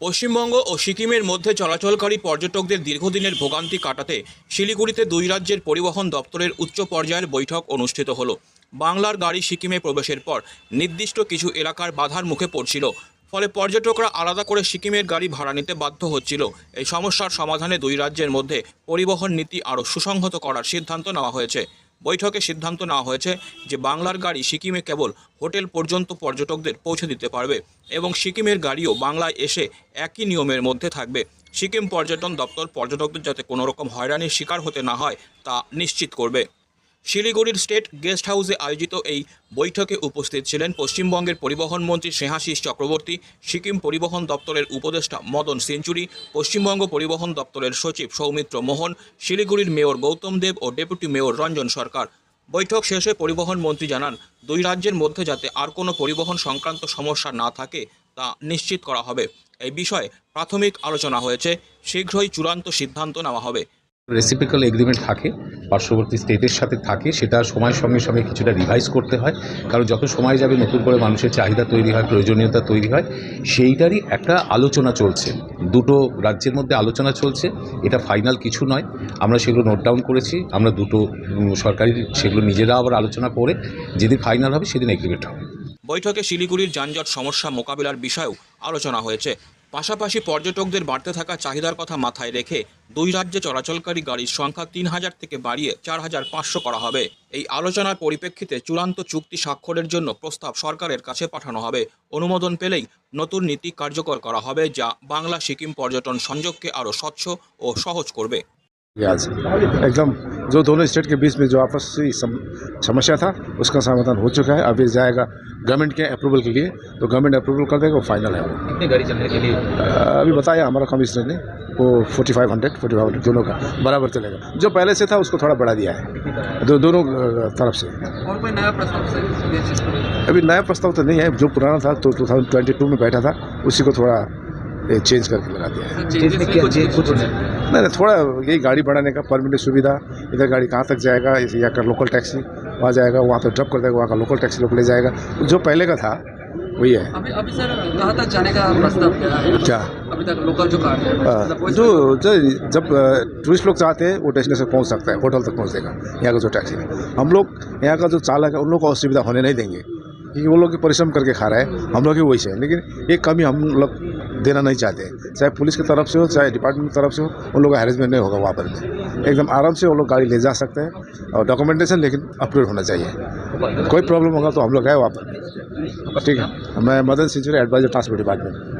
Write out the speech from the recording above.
পশ্চিমবঙ্গ ও সিকিমের মধ্যে চলাচলকারী পর্যটকদের দীর্ঘদিনের ভোগান্তি কাটাতে শিলিগুড়িতে দুই রাজ্যের পরিবহন দপ্তরের উচ্চ পর্যায়ের বৈঠক অনুষ্ঠিত হল। বাংলার গাড়ি সিকিমে প্রবেশের পর নির্দিষ্ট কিছু এলাকার বাধার মুখে পড়ছিল। ফলে পর্যটকরা আলাদা করে সিকিমের গাড়ি ভাড়া নিতে বাধ্য হচ্ছিল। এই সমস্যার সমাধানে দুই রাজ্যের মধ্যে পরিবহন নীতি আরও সুসংহত করার সিদ্ধান্ত নেওয়া হয়েছে। বৈঠকে সিদ্ধান্ত নেওয়া হয়েছে যে বাংলার গাড়ি সিকিমে কেবল হোটেল পর্যন্ত পর্যটকদের পৌঁছে দিতে পারবে এবং সিকিমের গাড়িও বাংলায় এসে একই নিয়মের মধ্যে থাকবে। সিকিম পর্যটন দপ্তর পর্যটকদের যাতে কোনো রকম হয়রানির শিকার হতে না হয় তা নিশ্চিত করবে। শিলিগুড়ির স্টেট গেস্ট হাউসে আয়োজিত এই বৈঠকে উপস্থিত ছিলেন পশ্চিমবঙ্গের পরিবহন মন্ত্রী স্নেহাশিস চক্রবর্তী, সিকিম পরিবহন দপ্তরের উপদেষ্টা মদন সেঞ্চুরি পশ্চিমবঙ্গ পরিবহন দপ্তরের সচিব সৌমিত্র মোহন, শিলিগুড়ির মেয়র গৌতম দেব ও ডেপুটি মেয়র রঞ্জন সরকার। বৈঠক শেষে পরিবহন মন্ত্রী জানান, দুই রাজ্যের মধ্যে যাতে আর কোনো পরিবহন সংক্রান্ত সমস্যা না থাকে তা নিশ্চিত করা হবে। এই বিষয়ে প্রাথমিক আলোচনা হয়েছে, শীঘ্রই চূড়ান্ত সিদ্ধান্ত নেওয়া হবে। রেসিপিক্যাল এগ্রিমেন্ট থাকে, পার্শ্ববর্তী স্টেটের সাথে থাকে, সেটা সময়ের সঙ্গে সঙ্গে কিছুটা রিভাইজ করতে হয়। কারণ যত সময় যাবে নতুন করে মানুষের চাহিদা তৈরি হয়, প্রয়োজনীয়তা তৈরি হয়, সেইটারই একটা আলোচনা চলছে। দুটো রাজ্যের মধ্যে আলোচনা চলছে, এটা ফাইনাল কিছু নয়। আমরা সেগুলো নোট ডাউন করেছি, আমরা দুটো সরকারি সেগুলো নিজেরা আবার আলোচনা করে, যেদিন ফাইনাল হবে সেদিন এগ্রিমেন্ট হবে। বৈঠকে শিলিগুড়ির যানজট সমস্যা মোকাবিলার বিষয়েও আলোচনা হয়েছে। পাশাপাশি পর্যটকদের বাড়তে থাকা চাহিদার কথা মাথায় রেখে দুই রাজ্যে চলাচলকারী গাড়ির সংখ্যা তিন হাজার থেকে বাড়িয়ে চার হাজার পাঁচশো করা হবে। এই আলোচনার পরিপ্রেক্ষিতে চূড়ান্ত চুক্তি স্বাক্ষরের জন্য প্রস্তাব সরকারের কাছে পাঠানো হবে। অনুমোদন পেলেই নতুন নীতি কার্যকর করা হবে, যা বাংলা সিকিম পর্যটন সংযোগকে আরও স্বচ্ছ ও সহজ করবে। আচ্ছা। একদম जो दोनों स्टेट के बीच में जो आपसी सम- समस्या था उसका समाधान हो चुका है। अभी जाएगा गवर्नमेंट के अप्रूवल के लिए। तो गवर्नमेंट अप्रूवल कर देगा वो फाइनल है वो। कितनी गाड़ी चलने के लिए? अभी बताया हमारा कमिश्नर ने वो forty five hundred forty five hundred दोनों का बराबर चलेगा। जो पहले से था उसको थोड़ा बढ़ा दिया है। दो दोनों तरफ़ से। और कोई नया प्रस्ताव? अभी नया प्रस्ताव तो नहीं है। जो पुराना था तो टू थाउज़ेंड ट्वेंटी टू में बैठा था उसी को थोड़ा चेंज करके लगा दिया है। नहीं नहीं थोड़ा यही गाड़ी बढ़ाने का परमिट सुविधा इधर गाड़ी कहाँ तक जाएगा इस- यहाँ का लोकल टैक्सी वहाँ जाएगा वहाँ पे ड्रॉप कर देगा वहाँ का लोकल टैक्सी लोग ले जाएगा। जो पहले का था वही है। अभी अभी सर कहाँ तक जाने का प्रस्ताव क्या है? क्या? अभी तक लोकल जो कार है मतलब जो जो- जब टूरिस्ट लोग चाहते हैं वो डेस्टिनेशन पहुँच सकता है होटल तक पहुँच देगा यहाँ का जो टैक्सी है हम लोग यहाँ का जो चालक है उन लोग को असुविधा होने नहीं देंगे क्योंकि वो लोग परिश्रम करके खा रहे हैं हम लोग ही वही से है। लेकिन एक कमी हम लोग देना नहीं चाहते चाहे पुलिस की तरफ़ से हो, चाहे डिपार्टमेंट की तरफ़ से हो, उन लोगों का हैरेसमेंट नहीं होगा वहाँ पर भी। एकदम आराम से वो लोग गाड़ी ले जा सकते हैं और डॉक्यूमेंटेशन लेकिन अपलोड होना चाहिए। कोई प्रॉब्लम होगा तो हम लोग है वहाँ पर। ठीक है। मैं मदन सिंचुरी एडवाइजर ट्रांसपोर्ट डिपार्टमेंट